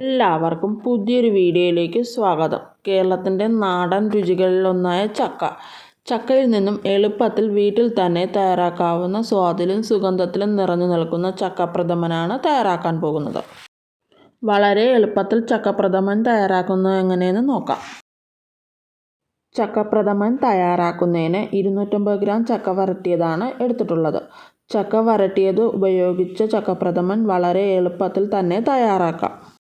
എല്ലാവർക്കും പുതിയൊരു വീഡിയോയിലേക്ക് സ്വാഗതം. കേരളത്തിന്റെ നാടൻ രുചികളിലൊന്നായ ചക്ക. ചക്കയിൽ നിന്നും എളുപ്പത്തിൽ വീട്ടിൽ തന്നെ തയ്യാറാക്കാവുന്ന സ്വാദിലും സുഗന്ധത്തിലും നിറഞ്ഞു നിൽക്കുന്ന ചക്കപ്രഥമനാണ് തയ്യാറാക്കാൻ പോകുന്നത്. വളരെ എളുപ്പത്തിൽ ചക്കപ്രഥമൻ തയ്യാറാക്കുന്നത് എങ്ങനെയെന്ന് നോക്കാം. ചക്കപ്രഥമൻ തയ്യാറാക്കുന്നതിന് ഇരുന്നൂറ്റമ്പത് ഗ്രാം ചക്ക വരട്ടിയതാണ് എടുത്തിട്ടുള്ളത്. ചക്ക വരട്ടിയത് ഉപയോഗിച്ച് ചക്കപ്രഥമൻ വളരെ എളുപ്പത്തിൽ തന്നെ തയ്യാറാക്കാം.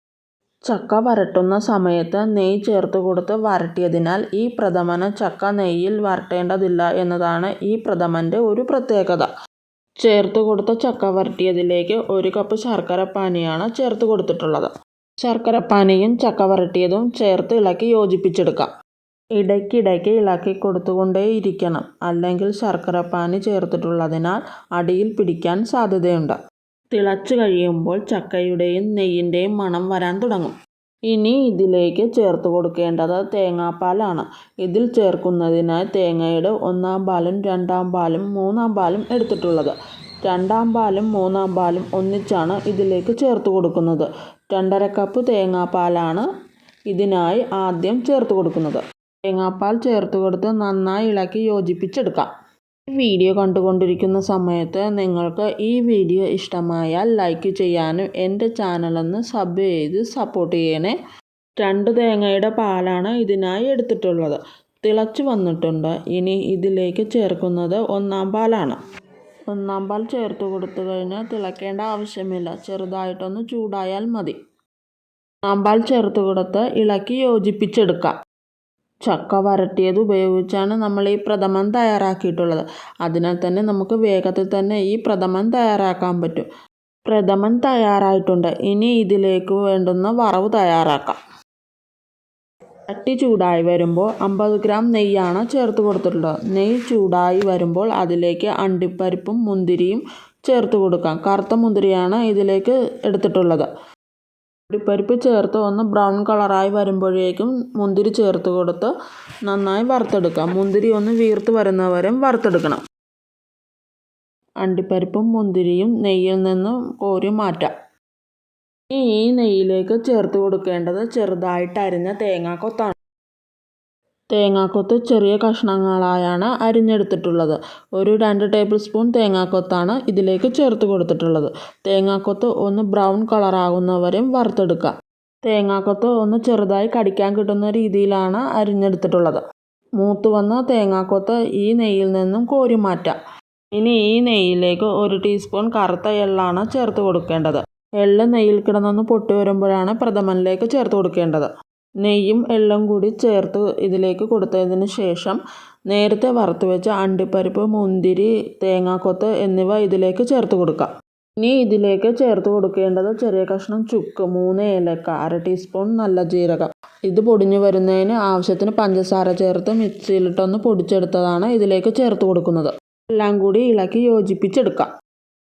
ചക്ക വരട്ടുന്ന സമയത്ത് നെയ്യ് ചേർത്ത് കൊടുത്ത് വരട്ടിയതിനാൽ ഈ പ്രഥമന് ചക്ക നെയ്യിൽ വരട്ടേണ്ടതില്ല എന്നതാണ് ഈ പ്രഥമന്റെ ഒരു പ്രത്യേകത. ചേർത്ത് കൊടുത്ത ചക്ക വരട്ടിയതിലേക്ക് ഒരു കപ്പ് ശർക്കര പാനിയാണ് ചേർത്ത് കൊടുത്തിട്ടുള്ളത്. ശർക്കര പാനിയും ചക്ക വരട്ടിയതും ചേർത്ത് ഇളക്കി യോജിപ്പിച്ചെടുക്കാം. ഇടയ്ക്കിടയ്ക്ക് ഇളക്കി കൊടുത്തുകൊണ്ടേയിരിക്കണം. അല്ലെങ്കിൽ ശർക്കര പാനി ചേർത്തിട്ടുള്ളതിനാൽ അടിയിൽ പിടിക്കാൻ സാധ്യതയുണ്ട്. തിളച്ചു കഴിയുമ്പോൾ ചക്കയുടെയും നെയ്യിന്റെയും മണം വരാൻ തുടങ്ങും. ഇനി ഇതിലേക്ക് ചേർത്ത് കൊടുക്കേണ്ടത് തേങ്ങാപ്പാലാണ്. ഇതിൽ ചേർക്കുന്നതിനായി തേങ്ങയുടെ ഒന്നാം പാലും രണ്ടാം പാലും മൂന്നാം പാലും എടുത്തിട്ടുള്ളത്. രണ്ടാം പാലും മൂന്നാം പാലും ഒന്നിച്ചാണ് ഇതിലേക്ക് ചേർത്ത് കൊടുക്കുന്നത്. രണ്ടര കപ്പ് തേങ്ങാപ്പാലാണ് ഇതിനായി ആദ്യം ചേർത്ത് കൊടുക്കുന്നത്. തേങ്ങാപ്പാൽ ചേർത്ത് കൊടുത്ത് നന്നായി ഇളക്കി യോജിപ്പിച്ചെടുക്കാം. വീഡിയോ കണ്ടുകൊണ്ടിരിക്കുന്ന സമയത്ത് നിങ്ങൾക്ക് ഈ വീഡിയോ ഇഷ്ടമായാൽ ലൈക്ക് ചെയ്യാനും എന്റെ ചാനലൊന്ന് സബ് ചെയ്ത് സപ്പോർട്ട് ചെയ്യണേ. രണ്ട് തേങ്ങയുടെ പാലാണ് ഇതിനായി എടുത്തിട്ടുള്ളത്. തിളച്ച് വന്നിട്ടുണ്ട്. ഇനി ഇതിലേക്ക് ചേർക്കുന്നത് ഒന്നാം പാലാണ്. ഒന്നാം പാൽ ചേർത്ത് കൊടുത്തു കഴിഞ്ഞാൽ തിളക്കേണ്ട ആവശ്യമില്ല. ചെറുതായിട്ടൊന്ന് ചൂടായാൽ മതി. ഒന്നാം പാൽ ചേർത്ത് കൊടുത്ത് ഇളക്കി യോജിപ്പിച്ചെടുക്കാം. ചക്ക വരട്ടിയത് ഉപയോഗിച്ചാണ് നമ്മൾ ഈ പ്രഥമൻ തയ്യാറാക്കിയിട്ടുള്ളത്. അതിനാൽ തന്നെ നമുക്ക് വേഗത്തിൽ തന്നെ ഈ പ്രഥമൻ തയ്യാറാക്കാൻ പറ്റും. പ്രഥമൻ തയ്യാറായിട്ടുണ്ട്. ഇനി ഇതിലേക്ക് വേണ്ടുന്ന വറവ് തയ്യാറാക്കാം. അട്ടി ചൂടായി വരുമ്പോൾ അമ്പത് ഗ്രാം നെയ്യാണ് ചേർത്ത് കൊടുത്തിട്ടുള്ളത്. നെയ്യ് ചൂടായി വരുമ്പോൾ അതിലേക്ക് അണ്ടിപ്പരിപ്പും മുന്തിരിയും ചേർത്ത് കൊടുക്കാം. കറുത്ത മുന്തിരിയാണ് ഇതിലേക്ക് എടുത്തിട്ടുള്ളത്. അണ്ടിപ്പരിപ്പ് ചേർത്ത് ഒന്ന് ബ്രൗൺ കളറായി വരുമ്പോഴേക്കും മുന്തിരി ചേർത്ത് കൊടുത്ത് നന്നായി വറുത്തെടുക്കാം. മുന്തിരി ഒന്ന് വീർത്ത് വരുന്നവരെ വറുത്തെടുക്കണം. അണ്ടിപ്പരിപ്പും മുന്തിരിയും നെയ്യിൽ നിന്നും കോരി മാറ്റാം. ഈ നെയ്യിലേക്ക് ചേർത്ത് കൊടുക്കേണ്ടത് ചെറുതായിട്ട് അരിഞ്ഞ തേങ്ങാക്കൊത്താണ് തേങ്ങാക്കൊത്ത് ചെറിയ കഷ്ണങ്ങളായാണ് അരിഞ്ഞെടുത്തിട്ടുള്ളത്. ഒരു രണ്ട് ടേബിൾ സ്പൂൺ തേങ്ങാക്കൊത്താണ് ഇതിലേക്ക് ചേർത്ത് കൊടുത്തിട്ടുള്ളത്. തേങ്ങാക്കൊത്ത് ഒന്ന് ബ്രൗൺ കളറാകുന്നവരെയും വറുത്തെടുക്കുക. തേങ്ങാക്കൊത്ത് ഒന്ന് ചെറുതായി കടിക്കാൻ കിട്ടുന്ന രീതിയിലാണ് അരിഞ്ഞെടുത്തിട്ടുള്ളത്. മൂത്ത് വന്ന തേങ്ങാക്കൊത്ത് ഈ നെയ്യിൽ നിന്നും കോരി മാറ്റാം. ഇനി ഈ നെയ്യിലേക്ക് ഒരു ടീസ്പൂൺ കറുത്ത എള്ളാണ് ചേർത്ത് കൊടുക്കേണ്ടത്. എള്ള് നെയ്യിൽ കിടന്നൊന്ന് പൊട്ടി വരുമ്പോഴാണ് പ്രഥമനിലേക്ക് ചേർത്ത് കൊടുക്കേണ്ടത്. നെയ്യും എള്ളും കൂടി ചേർത്ത് ഇതിലേക്ക് കൊടുത്തതിന് ശേഷം നേരത്തെ വറുത്ത് വെച്ച അണ്ടിപ്പരിപ്പ് മുന്തിരി തേങ്ങാക്കൊത്ത് എന്നിവ ഇതിലേക്ക് ചേർത്ത് കൊടുക്കാം. ഇനി ഇതിലേക്ക് ചേർത്ത് കൊടുക്കേണ്ടത് ചെറിയ കഷ്ണം ചുക്ക് മൂന്ന് ഏലക്ക അര ടീസ്പൂൺ നല്ല ജീരകം. ഇത് പൊടിഞ്ഞു വരുന്നതിന് ആവശ്യത്തിന് പഞ്ചസാര ചേർത്ത് മിക്സിയിലിട്ടൊന്ന് പൊടിച്ചെടുത്തതാണ് ഇതിലേക്ക് ചേർത്ത് കൊടുക്കുന്നത്. എല്ലാം കൂടി ഇളക്കി യോജിപ്പിച്ചെടുക്കാം.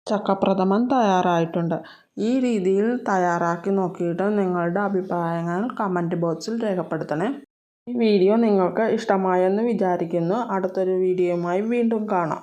ചക്കപ്രഥമൻ തയ്യാറായിട്ടുണ്ട്. ഈ രീതിയിൽ തയ്യാറാക്കി നോക്കിയിട്ട് നിങ്ങളുടെ അഭിപ്രായങ്ങൾ കമന്റ് ബോക്സിൽ രേഖപ്പെടുത്തണേ. ഈ വീഡിയോ നിങ്ങൾക്ക് ഇഷ്ടമായെന്ന് വിചാരിക്കുന്നു. അടുത്തൊരു വീഡിയോയുമായി വീണ്ടും കാണാം.